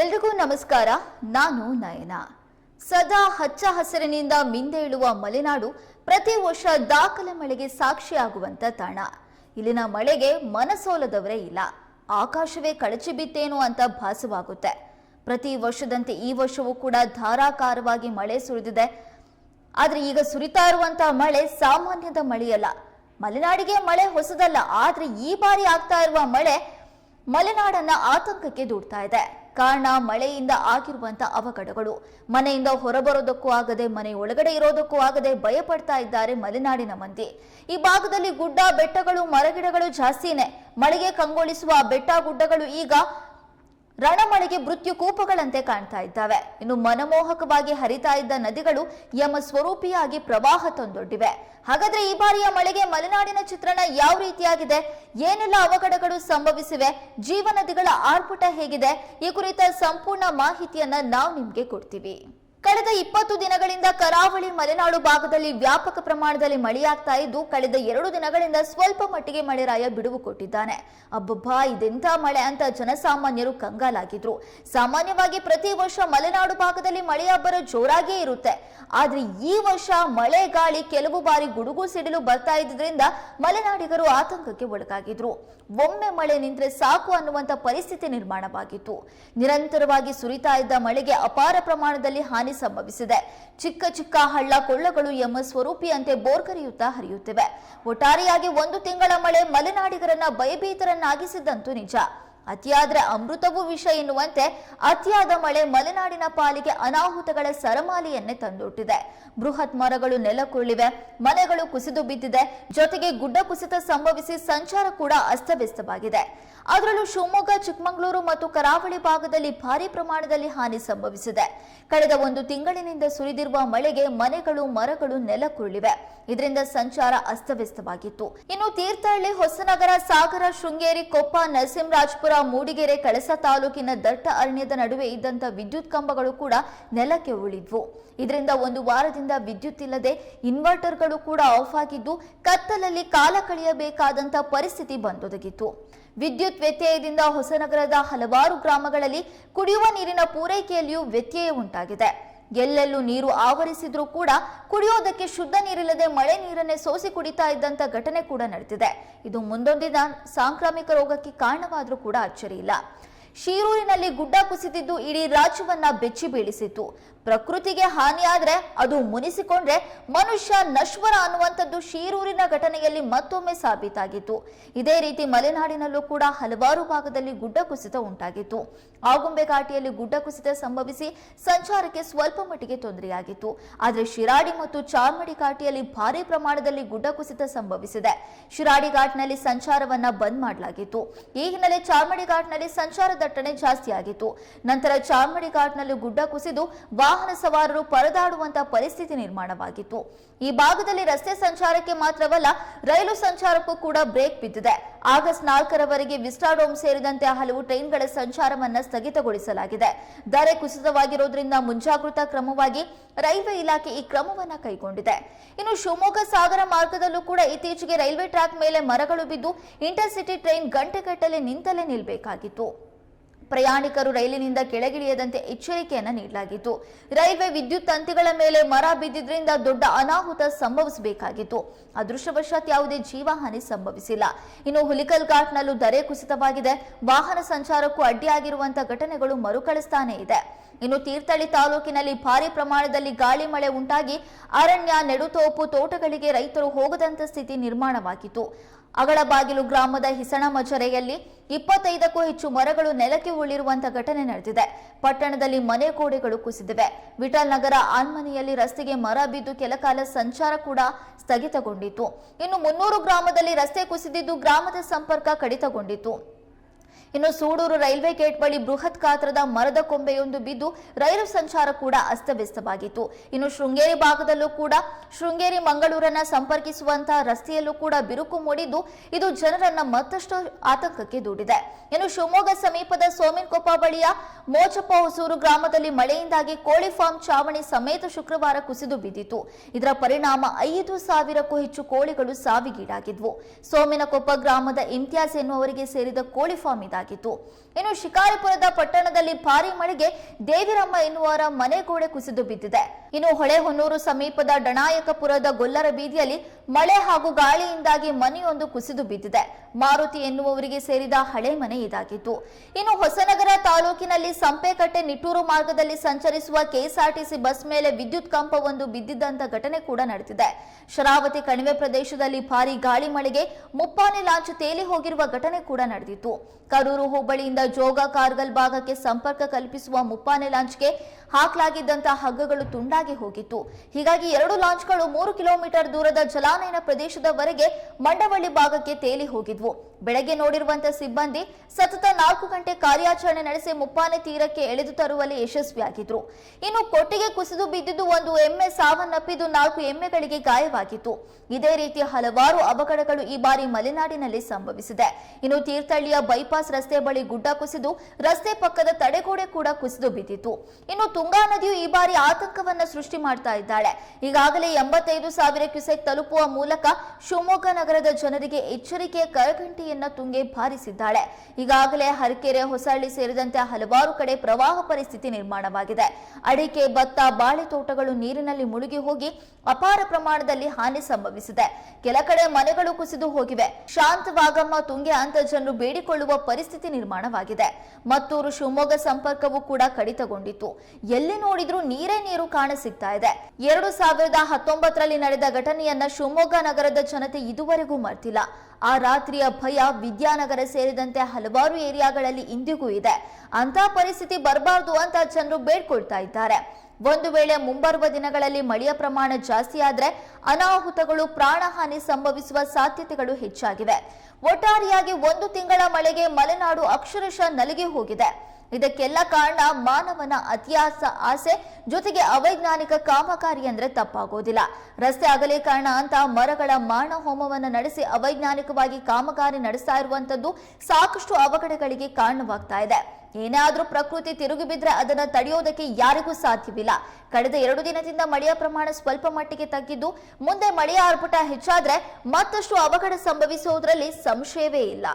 ಎಲ್ರಿಗೂ ನಮಸ್ಕಾರ. ನಾನು ನಯನ. ಸದಾ ಹಚ್ಚ ಹಸಿರಿನಿಂದ ಮಿಂದೇಳುವ ಮಲೆನಾಡು ಪ್ರತಿ ವರ್ಷ ದಾಖಲೆ ಮಳೆಗೆ ಸಾಕ್ಷಿಯಾಗುವಂತ ತಾಣ. ಇಲ್ಲಿನ ಮಳೆಗೆ ಮನಸೋಲದವರೇ ಇಲ್ಲ. ಆಕಾಶವೇ ಕಳಚಿ ಬಿತ್ತೇನೋ ಅಂತ ಭಾಸವಾಗುತ್ತೆ. ಪ್ರತಿ ವರ್ಷದಂತೆ ಈ ವರ್ಷವೂ ಕೂಡ ಧಾರಾಕಾರವಾಗಿ ಮಳೆ ಸುರಿದಿದೆ. ಆದರೆ ಈಗ ಸುರಿತಾ ಇರುವಂತಹ ಮಳೆ ಸಾಮಾನ್ಯದ ಮಳೆಯಲ್ಲ. ಮಲೆನಾಡಿಗೆ ಮಳೆ ಹೊಸದಲ್ಲ. ಆದರೆ ಈ ಬಾರಿ ಆಗ್ತಾ ಇರುವ ಮಳೆ ಮಲೆನಾಡನ್ನ ಆತಂಕಕ್ಕೆ ದೂಡ್ತಾ ಇದೆ. ಕಾರಣ ಮಳೆಯಿಂದ ಆಗಿರುವಂತಹ ಅವಘಡಗಳು. ಮನೆಯಿಂದ ಹೊರಬರೋದಕ್ಕೂ ಆಗದೆ ಮನೆ ಒಳಗಡೆ ಇರೋದಕ್ಕೂ ಆಗದೆ ಭಯ ಪಡ್ತಾ ಇದ್ದಾರೆ ಮಲೆನಾಡಿನ ಮಂದಿ. ಈ ಭಾಗದಲ್ಲಿ ಗುಡ್ಡ ಬೆಟ್ಟಗಳು, ಮರಗಿಡಗಳು ಜಾಸ್ತಿನೇ. ಮಳೆಗೆ ಕಂಗೊಳಿಸುವ ಬೆಟ್ಟ ಗುಡ್ಡಗಳು ಈಗ ರಣಮಳೆಗೆ ಮೃತ್ಯು ಕೂಪಗಳಂತೆ ಕಾಣ್ತಾ ಇದ್ದಾವೆ. ಇನ್ನು ಮನಮೋಹಕವಾಗಿ ಹರಿತಾ ಇದ್ದ ನದಿಗಳು ಯಮ ಸ್ವರೂಪಿಯಾಗಿ ಪ್ರವಾಹ ತಂದೊಡ್ಡಿವೆ. ಹಾಗಾದ್ರೆ ಈ ಬಾರಿಯ ಮಳೆಗೆ ಮಲೆನಾಡಿನ ಚಿತ್ರಣ ಯಾವ ರೀತಿಯಾಗಿದೆ? ಏನೆಲ್ಲ ಅವಘಡಗಳು ಸಂಭವಿಸಿವೆ? ಜೀವ ನದಿಗಳ ಆರ್ಭಟ ಹೇಗಿದೆ? ಈ ಕುರಿತ ಸಂಪೂರ್ಣ ಮಾಹಿತಿಯನ್ನ ನಾವು ನಿಮ್ಗೆ ಕೊಡ್ತೀವಿ. ಕಳೆದ ಇಪ್ಪತ್ತು ದಿನಗಳಿಂದ ಕರಾವಳಿ ಮಲೆನಾಡು ಭಾಗದಲ್ಲಿ ವ್ಯಾಪಕ ಪ್ರಮಾಣದಲ್ಲಿ ಮಳೆಯಾಗ್ತಾ ಇದ್ದು, ಕಳೆದ ಎರಡು ದಿನಗಳಿಂದ ಸ್ವಲ್ಪ ಮಟ್ಟಿಗೆ ಮಳೆರಾಯ ಬಿಡುವು ಕೊಟ್ಟಿದ್ದಾನೆ. ಅಬ್ಬಬ್ಬಾ, ಇದೆಂಥ ಮಳೆ ಅಂತ ಜನಸಾಮಾನ್ಯರು ಕಂಗಾಲಾಗಿದ್ರು. ಸಾಮಾನ್ಯವಾಗಿ ಪ್ರತಿ ವರ್ಷ ಮಲೆನಾಡು ಭಾಗದಲ್ಲಿ ಮಳೆಯ ಅಬ್ಬರ ಜೋರಾಗೇ ಇರುತ್ತೆ. ಆದ್ರೆ ಈ ವರ್ಷ ಮಳೆ ಗಾಳಿ ಕೆಲವು ಬಾರಿ ಗುಡುಗು ಸಿಡಿಲು ಬರ್ತಾ ಇದ್ದರಿಂದ ಮಲೆನಾಡಿಗರು ಆತಂಕಕ್ಕೆ ಒಳಗಾಗಿದ್ರು. ಒಮ್ಮೆ ಮಳೆ ನಿಂತ್ರೆ ಸಾಕು ಅನ್ನುವಂತ ಪರಿಸ್ಥಿತಿ ನಿರ್ಮಾಣವಾಗಿತ್ತು. ನಿರಂತರವಾಗಿ ಸುರಿತಾ ಇದ್ದ ಮಳೆಗೆ ಅಪಾರ ಪ್ರಮಾಣದಲ್ಲಿ ಹಾನಿ ಸಂಭವಿಸಿದೆ. ಚಿಕ್ಕ ಚಿಕ್ಕ ಹಳ್ಳ ಕೊಳ್ಳಗಳು ಎಂಬ ಸ್ವರೂಪಿಯಂತೆ ಬೋರ್ಗರಿಯುತ್ತಾ ಹರಿಯುತ್ತಿವೆ. ಒಟ್ಟಾರೆಯಾಗಿ ಒಂದು ತಿಂಗಳ ಮಳೆ ಮಲೆನಾಡಿಗರನ್ನ ಭಯಭೀತರನ್ನಾಗಿಸಿದ್ದಂತೂ ನಿಜ. ಅತಿಯಾದ್ರೆ ಅಮೃತವೂ ವಿಷ ಎನ್ನುವಂತೆ ಅತಿಯಾದ ಮಳೆ ಮಲೆನಾಡಿನ ಪಾಲಿಗೆ ಅನಾಹುತಗಳ ಸರಮಾಲೆಯನ್ನೇ ತಂದೊಟ್ಟಿದೆ. ಬೃಹತ್ ಮರಗಳು ನೆಲಕ್ಕುರುಳಿವೆ, ಮನೆಗಳು ಕುಸಿದು ಬಿದ್ದಿದೆ, ಜೊತೆಗೆ ಗುಡ್ಡ ಕುಸಿತ ಸಂಭವಿಸಿ ಸಂಚಾರ ಕೂಡ ಅಸ್ತವ್ಯಸ್ತವಾಗಿದೆ. ಅದರಲ್ಲೂ ಶಿವಮೊಗ್ಗ, ಚಿಕ್ಕಮಗಳೂರು ಮತ್ತು ಕರಾವಳಿ ಭಾಗದಲ್ಲಿ ಭಾರಿ ಪ್ರಮಾಣದಲ್ಲಿ ಹಾನಿ ಸಂಭವಿಸಿದೆ. ಕಳೆದ ಒಂದು ತಿಂಗಳಿನಿಂದ ಸುರಿದಿರುವ ಮಳೆಗೆ ಮನೆಗಳು, ಮರಗಳು ನೆಲಕ್ಕುರುಳಿವೆ. ಇದರಿಂದ ಸಂಚಾರ ಅಸ್ತವ್ಯಸ್ತವಾಗಿತ್ತು. ಇನ್ನು ತೀರ್ಥಹಳ್ಳಿ, ಹೊಸನಗರ, ಸಾಗರ, ಶೃಂಗೇರಿ, ಕೊಪ್ಪ, ನರಸಿಂಹರಾಜಪುರ ಮೂಡಿಗೆರೆ, ಕಳಸ ತಾಲೂಕಿನ ದಟ್ಟ ಅರಣ್ಯದ ನಡುವೆ ಇದ್ದಂತ ವಿದ್ಯುತ್ ಕಂಬಗಳು ಕೂಡ ನೆಲಕ್ಕೆ ಉಳಿದ್ವು. ಇದರಿಂದ ಒಂದು ವಾರದಿಂದ ವಿದ್ಯುತ್ ಇಲ್ಲದೆ ಇನ್ವರ್ಟರ್ಗಳು ಕೂಡ ಆಫ್ ಆಗಿದ್ದು, ಕತ್ತಲಲ್ಲಿ ಕಾಲ ಕಳೆಯಬೇಕಾದಂಥ ಪರಿಸ್ಥಿತಿ ಬಂದೊದಗಿತ್ತು. ವಿದ್ಯುತ್ ವ್ಯತ್ಯಯದಿಂದ ಹೊಸನಗರದ ಹಲವಾರು ಗ್ರಾಮಗಳಲ್ಲಿ ಕುಡಿಯುವ ನೀರಿನ ಪೂರೈಕೆಯಲ್ಲಿಯೂ ವ್ಯತ್ಯಯ ಉಂಟಾಗಿದೆ. ಎಲ್ಲೆಲ್ಲೂ ನೀರು ಆವರಿಸಿದ್ರೂ ಕೂಡ ಕುಡಿಯೋದಕ್ಕೆ ಶುದ್ಧ ನೀರಿಲ್ಲದೆ ಮಳೆ ನೀರನ್ನೇ ಸೋಸಿ ಕುಡಿತಾ ಇದ್ದಂತ ಘಟನೆ ಕೂಡ ನಡೆದಿದೆ. ಇದು ಮುಂದೊಂದಿನ ಸಾಂಕ್ರಾಮಿಕ ರೋಗಕ್ಕೆ ಕಾರಣವಾದ್ರೂ ಕೂಡ ಅಚ್ಚರಿ ಇಲ್ಲ. ಶೀರೂರಿನಲ್ಲಿ ಗುಡ್ಡ ಕುಸಿದಿದ್ದು ಇಡೀ ರಾಜ್ಯವನ್ನ ಬೆಚ್ಚಿ ಬೀಳಿಸಿತು ಪ್ರಕೃತಿಗೆ ಹಾನಿಯಾದ್ರೆ ಅದು ಮುನಿಸಿಕೊಂಡ್ರೆ ಮನುಷ್ಯ ನಶ್ವರ ಅನ್ನುವಂಥದ್ದು ಶೀರೂರಿನ ಘಟನೆಯಲ್ಲಿ ಮತ್ತೊಮ್ಮೆ ಸಾಬೀತಾಗಿತ್ತು. ಇದೇ ರೀತಿ ಮಲೆನಾಡಿನಲ್ಲೂ ಕೂಡ ಹಲವಾರು ಭಾಗದಲ್ಲಿ ಗುಡ್ಡ ಕುಸಿತ ಉಂಟಾಗಿತ್ತು. ಆಗುಂಬೆ ಘಾಟಿಯಲ್ಲಿ ಗುಡ್ಡ ಕುಸಿತ ಸಂಭವಿಸಿ ಸಂಚಾರಕ್ಕೆ ಸ್ವಲ್ಪ ಮಟ್ಟಿಗೆ ತೊಂದರೆಯಾಗಿತ್ತು. ಆದರೆ ಶಿರಾಡಿ ಮತ್ತು ಚಾರ್ಮಡಿ ಘಾಟಿಯಲ್ಲಿ ಭಾರಿ ಪ್ರಮಾಣದಲ್ಲಿ ಗುಡ್ಡ ಕುಸಿತ ಸಂಭವಿಸಿದೆ. ಶಿರಾಡಿ ಘಾಟ್ನಲ್ಲಿ ಸಂಚಾರವನ್ನ ಬಂದ್ ಮಾಡಲಾಗಿತ್ತು. ಈ ಹಿನ್ನೆಲೆ ಚಾರ್ಮಡಿ ಘಾಟ್ನಲ್ಲಿ ಸಂಚಾರ ದಟ್ಟಣೆ ಜಾಸ್ತಿಯಾಗಿತ್ತು. ನಂತರ ಚಾರ್ಮಡಿ ಘಾಟ್ನಲ್ಲಿ ಗುಡ್ಡ ಕುಸಿದು ವಾಹನ ಸವಾರರು ಪರದಾಡುವಂತಹ ಪರಿಸ್ಥಿತಿ ನಿರ್ಮಾಣವಾಗಿತ್ತು. ಈ ಭಾಗದಲ್ಲಿ ರಸ್ತೆ ಸಂಚಾರಕ್ಕೆ ಮಾತ್ರವಲ್ಲ, ರೈಲು ಸಂಚಾರಕ್ಕೂ ಕೂಡ ಬ್ರೇಕ್ ಬಿದ್ದಿದೆ. ಆಗಸ್ಟ್ ನಾಲ್ಕರವರೆಗೆ ವಿಸ್ಟಾಡೋಮ್ ಸೇರಿದಂತೆ ಹಲವು ಟ್ರೈನ್ಗಳ ಸಂಚಾರವನ್ನು ಸ್ಥಗಿತಗೊಳಿಸಲಾಗಿದೆ. ದರೆ ಕುಸಿತವಾಗಿರೋದ್ರಿಂದ ಮುಂಜಾಗೃತಾ ಕ್ರಮವಾಗಿ ರೈಲ್ವೆ ಇಲಾಖೆ ಈ ಕ್ರಮವನ್ನು ಕೈಗೊಂಡಿದೆ. ಇನ್ನು ಶಿವಮೊಗ್ಗ ಸಾಗರ ಮಾರ್ಗದಲ್ಲೂ ಕೂಡ ಇತ್ತೀಚೆಗೆ ರೈಲ್ವೆ ಟ್ರ್ಯಾಕ್ ಮೇಲೆ ಮರಗಳು ಬಿದ್ದು ಇಂಟರ್ಸಿಟಿ ಟ್ರೈನ್ ಗಂಟೆಗಟ್ಟಲೆ ನಿಂತಲೇ ನಿಲ್ಬೇಕಾಗಿತ್ತು. ಪ್ರಯಾಣಿಕರು ರೈಲಿನಿಂದ ಕೆಳಗಿಳಿಯದಂತೆ ಎಚ್ಚರಿಕೆಯನ್ನು ನೀಡಲಾಗಿತ್ತು. ರೈಲ್ವೆ ವಿದ್ಯುತ್ ತಂತಿಗಳ ಮೇಲೆ ಮರ ಬಿದ್ದಿದ್ದರಿಂದ ದೊಡ್ಡ ಅನಾಹುತ ಸಂಭವಿಸಬೇಕಾಗಿತ್ತು. ಅದೃಷ್ಟವಶಾತ್ ಯಾವುದೇ ಜೀವಹಾನಿ ಸಂಭವಿಸಿಲ್ಲ. ಇನ್ನು ಹುಲಿಕಲ್ ಘಾಟ್ನಲ್ಲೂ ದರೆ ಕುಸಿತವಾಗಿದೆ. ವಾಹನ ಸಂಚಾರಕ್ಕೂ ಅಡ್ಡಿಯಾಗಿರುವಂತಹ ಘಟನೆಗಳು ಮರುಕಳಿಸ್ತಾನೇ ಇದೆ. ಇನ್ನು ತೀರ್ಥಹಳ್ಳಿ ತಾಲೂಕಿನಲ್ಲಿ ಭಾರಿ ಪ್ರಮಾಣದಲ್ಲಿ ಗಾಳಿ ಮಳೆ ಉಂಟಾಗಿ ಅರಣ್ಯ, ನೆಡುತೋಪು, ತೋಟಗಳಿಗೆ ರೈತರು ಹೋಗದಂತ ಸ್ಥಿತಿ ನಿರ್ಮಾಣವಾಗಿತ್ತು. ಅಗಳಬಾಗಿಲು ಗ್ರಾಮದ ಹಿಸಣ ಮಜರೆಯಲ್ಲಿ ಇಪ್ಪತ್ತೈದಕ್ಕೂ ಹೆಚ್ಚು ಮರಗಳು ನೆಲಕ್ಕೆ ಉರುಳಿರುವಂತಹ ಘಟನೆ ನಡೆದಿದೆ. ಪಟ್ಟಣದಲ್ಲಿ ಮನೆ ಕೋಡೆಗಳು ಕುಸಿದಿವೆ. ವಿಠಲ್ ನಗರ ಆನ್ಮನೆಯಲ್ಲಿ ರಸ್ತೆಗೆ ಮರ ಬಿದ್ದು ಕೆಲಕಾಲ ಸಂಚಾರ ಕೂಡ ಸ್ಥಗಿತಗೊಂಡಿತ್ತು. ಇನ್ನು ಮುನ್ನೂರು ಗ್ರಾಮದಲ್ಲಿ ರಸ್ತೆ ಕುಸಿದಿದ್ದು ಗ್ರಾಮದ ಸಂಪರ್ಕ ಕಡಿತಗೊಂಡಿತ್ತು. ಇನ್ನು ಸೂಡೂರು ರೈಲ್ವೆ ಗೇಟ್ ಬಳಿ ಬೃಹತ್ ಗಾತ್ರದ ಮರದ ಕೊಂಬೆಯೊಂದು ಬಿದ್ದು ರೈಲು ಸಂಚಾರ ಕೂಡ ಅಸ್ತವ್ಯಸ್ತವಾಗಿತ್ತು. ಇನ್ನು ಶೃಂಗೇರಿ ಭಾಗದಲ್ಲೂ ಕೂಡ ಶೃಂಗೇರಿ ಮಂಗಳೂರನ್ನ ಸಂಪರ್ಕಿಸುವಂತಹ ರಸ್ತೆಯಲ್ಲೂ ಕೂಡ ಬಿರುಕು ಮೂಡಿದ್ದು ಇದು ಜನರನ್ನ ಮತ್ತಷ್ಟು ಆತಂಕಕ್ಕೆ ದೂಡಿದೆ. ಇನ್ನು ಶಿವಮೊಗ್ಗ ಸಮೀಪದ ಸೋಮಿನಕೊಪ್ಪ ಬಳಿಯ ಮೋಚಪ್ಪ ಹೊಸೂರು ಗ್ರಾಮದಲ್ಲಿ ಮಳೆಯಿಂದಾಗಿ ಕೋಳಿ ಫಾರ್ಮ್ ಚಾವಣಿ ಸಮೇತ ಶುಕ್ರವಾರ ಕುಸಿದು ಬಿದ್ದಿತು ಇದರ ಪರಿಣಾಮ ಐದು ಸಾವಿರಕ್ಕೂ ಹೆಚ್ಚು ಕೋಳಿಗಳು ಸಾವಿಗೀಡಾಗಿದ್ವು. ಸೋಮಿನಕೊಪ್ಪ ಗ್ರಾಮದ ಇಮ್ತಿಯಾಜ್ ಎನ್ನುವರಿಗೆ ಸೇರಿದ ಕೋಳಿ ಫಾರ್ಮ್ ಇದಾಗಿತ್ತು ಇನ್ನು ಶಿಕಾರಿಪುರದ ಪಟ್ಟಣದಲ್ಲಿ ಭಾರಿ ಮಳೆಗೆ ದೇವಿರಮ್ಮ ಎನ್ನುವರ ಮನೆ ಗೋಡೆ ಕುಸಿದು ಬಿದ್ದಿದೆ. ಇನ್ನು ಹೊಳೆಹೊನ್ನೂರು ಸಮೀಪದ ಡಣಾಯಕಪುರದ ಗೊಲ್ಲರ ಬೀದಿಯಲ್ಲಿ ಮಳೆ ಹಾಗೂ ಗಾಳಿಯಿಂದಾಗಿ ಮನೆಯೊಂದು ಕುಸಿದು ಬಿದ್ದಿದೆ. ಮಾರುತಿ ಎನ್ನುವವರಿಗೆ ಸೇರಿದ ಹಳೆ ಮನೆ ಇದಾಗಿತ್ತು. ಇನ್ನು ಹೊಸನಗರ ತಾಲೂಕಿನಲ್ಲಿ ಸಂಪೆಕಟ್ಟೆ ನಿಟ್ಟೂರು ಮಾರ್ಗದಲ್ಲಿ ಸಂಚರಿಸುವ ಕೆಎಸ್ಆರ್ಟಿಸಿ ಬಸ್ ಮೇಲೆ ವಿದ್ಯುತ್ ಕಂಪವೊಂದು ಬಿದ್ದಿದ್ದಂತ ಘಟನೆ ಕೂಡ ನಡೆದಿದೆ. ಶರಾವತಿ ಕಣಿವೆ ಪ್ರದೇಶದಲ್ಲಿ ಭಾರಿ ಗಾಳಿ ಮಳೆಗೆ ಮುಪ್ಪಾನೆ ಲಾಂಚ್ ತೇಲಿ ಹೋಗಿರುವ ಘಟನೆ ಕೂಡ ನಡೆದಿತ್ತು. ಕರೂರು ಹೋಬಳಿಯಿಂದ ಜೋಗ ಕಾರ್ಗಲ್ ಭಾಗಕ್ಕೆ ಸಂಪರ್ಕ ಕಲ್ಪಿಸುವ ಮುಪ್ಪಾನೆ ಲಾಂಚ್ಗೆ ಹಾಕಲಾಗಿದ್ದಂತಹ ಹಗ್ಗಗಳು ತುಂಡಾಗಿ ಹೋಗಿತ್ತು. ಹೀಗಾಗಿ ಎರಡು ಲಾಂಚ್ಗಳು ಮೂರು ಕಿಲೋಮೀಟರ್ ದೂರದ ಜಲಾನಯನ ಪ್ರದೇಶದವರೆಗೆ ಮಂಡವಳ್ಳಿ ಭಾಗಕ್ಕೆ ತೇಲಿ ಹೋಗಿದ್ವು. ಬೆಳಗ್ಗೆ ನೋಡಿರುವಂತಹ ಸಿಬ್ಬಂದಿ ಸತತ ನಾಲ್ಕು ಗಂಟೆ ಕಾರ್ಯಾಚರಣೆ ನಡೆಸಿ ಮುಪ್ಪಾನೆ ತೀರಕ್ಕೆ ಎಳೆದು ತರುವಲ್ಲಿ ಯಶಸ್ವಿಯಾಗಿದ್ರು. ಇನ್ನು ಕೊಟ್ಟಿಗೆ ಕುಸಿದು ಬಿದ್ದಿದ್ದು ಒಂದು ಎಮ್ಮೆ ಸಾವನ್ನಪ್ಪಿದ್ದು ನಾಲ್ಕು ಎಮ್ಮೆಗಳಿಗೆ ಗಾಯವಾಗಿತ್ತು. ಇದೇ ರೀತಿ ಹಲವಾರು ಅವಘಡಗಳು ಈ ಬಾರಿ ಮಲೆನಾಡಿನಲ್ಲಿ ಸಂಭವಿಸಿದೆ. ಇನ್ನು ತೀರ್ಥಹಳ್ಳಿಯ ಬೈಪಾಸ್ ರಸ್ತೆ ಬಳಿ ಗುಡ್ಡ ಕುಸಿದು ರಸ್ತೆ ಪಕ್ಕದ ತಡೆಗೋಡೆ ಕೂಡ ಕುಸಿದು ಬಿದ್ದಿತ್ತು. ಇನ್ನು ತುಂಗಾ ನದಿಯು ಈ ಬಾರಿ ಆತಂಕವನ್ನ ಸೃಷ್ಟಿ ಮಾಡ್ತಾ ಇದ್ದಾಳೆ. ಈಗಾಗಲೇ ಎಂಬತ್ತೈದು ಸಾವಿರ ಕ್ಯೂಸೆಕ್ ತಲುಪುವ ಮೂಲಕ ಶಿವಮೊಗ್ಗ ನಗರದ ಜನರಿಗೆ ಎಚ್ಚರಿಕೆಯ ಕರಗಂಟೆಯನ್ನ ತುಂಗೆ ಬಾರಿಸಿದ್ದಾಳೆ. ಈಗಾಗಲೇ ಹರಕೆರೆ, ಹೊಸಹಳ್ಳಿ ಸೇರಿದಂತೆ ಹಲವಾರು ಕಡೆ ಪ್ರವಾಹ ಪರಿಸ್ಥಿತಿ ನಿರ್ಮಾಣವಾಗಿದೆ. ಅಡಿಕೆ, ಭತ್ತ, ಬಾಳೆ ತೋಟಗಳು ನೀರಿನಲ್ಲಿ ಮುಳುಗಿ ಹೋಗಿ ಅಪಾರ ಪ್ರಮಾಣದಲ್ಲಿ ಹಾನಿ ಸಂಭವಿಸಿದೆ. ಕೆಲ ಕಡೆ ಮನೆಗಳು ಕುಸಿದು ಹೋಗಿವೆ. ಶಾಂತವಾಗಮ್ಮ ತುಂಗೆ ಅಂತ ಜನರು ಬೇಡಿಕೊಳ್ಳುವ ಪರಿಸ್ಥಿತಿ ನಿರ್ಮಾಣವಾಗಿದೆ. ಮತ್ತೂರು ಶಿವಮೊಗ್ಗ ಸಂಪರ್ಕವೂ ಕೂಡ ಕಡಿತಗೊಂಡಿತ್ತು. ಎಲ್ಲಿ ನೋಡಿದ್ರೂ ನೀರೇ ನೀರು ಕಾಣ ಇದೆ. ಎರಡು ಸಾವಿರದ ಹತ್ತೊಂಬತ್ತರಲ್ಲಿ ನಡೆದ ಘಟನೆಯನ್ನ ಶಿವಮೊಗ್ಗ ನಗರದ ಜನತೆ ಇದುವರೆಗೂ ಮರ್ತಿಲ್ಲ. ಆ ರಾತ್ರಿಯ ಭಯ ವಿದ್ಯಾನಗರ ಸೇರಿದಂತೆ ಹಲವಾರು ಏರಿಯಾಗಳಲ್ಲಿ ಇಂದಿಗೂ ಇದೆ. ಅಂತ ಪರಿಸ್ಥಿತಿ ಬರಬಾರ್ದು ಅಂತ ಜನರು ಬೇಡ್ಕೊಳ್ತಾ ಇದ್ದಾರೆ. ಒಂದು ವೇಳೆ ಮುಂಬರುವ ದಿನಗಳಲ್ಲಿ ಮಳೆಯ ಪ್ರಮಾಣ ಜಾಸ್ತಿ ಆದ್ರೆ ಅನಾಹುತಗಳು, ಪ್ರಾಣಹಾನಿ ಸಂಭವಿಸುವ ಸಾಧ್ಯತೆಗಳು ಹೆಚ್ಚಾಗಿವೆ. ಒಟ್ಟಾರೆಯಾಗಿ ಒಂದು ತಿಂಗಳ ಮಳೆಗೆ ಮಲೆನಾಡು ಅಕ್ಷರಶಃ ನಲಿಗೆ ಹೋಗಿದೆ. ಇದಕ್ಕೆಲ್ಲ ಕಾರಣ ಮಾನವನ ಅತಿಯಾಸ, ಆಸೆ, ಜೊತೆಗೆ ಅವೈಜ್ಞಾನಿಕ ಕಾಮಗಾರಿ ಅಂದ್ರೆ ತಪ್ಪಾಗೋದಿಲ್ಲ. ರಸ್ತೆ ಅಗಲೀಕರಣ ಅಂತ ಮರಗಳ ಮಾನ ಹೋಮವನ್ನು ನಡೆಸಿ ಅವೈಜ್ಞಾನಿಕವಾಗಿ ಕಾಮಗಾರಿ ನಡೆಸ್ತಾ ಇರುವಂತದ್ದು ಸಾಕಷ್ಟು ಅವಘಡಗಳಿಗೆ ಕಾರಣವಾಗ್ತಾ ಇದೆ. ಏನೇ ಆದ್ರೂ ಪ್ರಕೃತಿ ತಿರುಗಿ ಬಿದ್ರೆ ಅದನ್ನು ತಡೆಯೋದಕ್ಕೆ ಯಾರಿಗೂ ಸಾಧ್ಯವಿಲ್ಲ. ಕಳೆದ ಎರಡು ದಿನದಿಂದ ಮಳೆಯ ಪ್ರಮಾಣ ಸ್ವಲ್ಪ ಮಟ್ಟಿಗೆ ತಗ್ಗಿದ್ದು, ಮುಂದೆ ಮಳೆಯ ಆರ್ಭಟ ಹೆಚ್ಚಾದರೆ ಮತ್ತಷ್ಟು ಅವಘಡ ಸಂಭವಿಸುವುದರಲ್ಲಿ ಸಂಶಯವೇ ಇಲ್ಲ.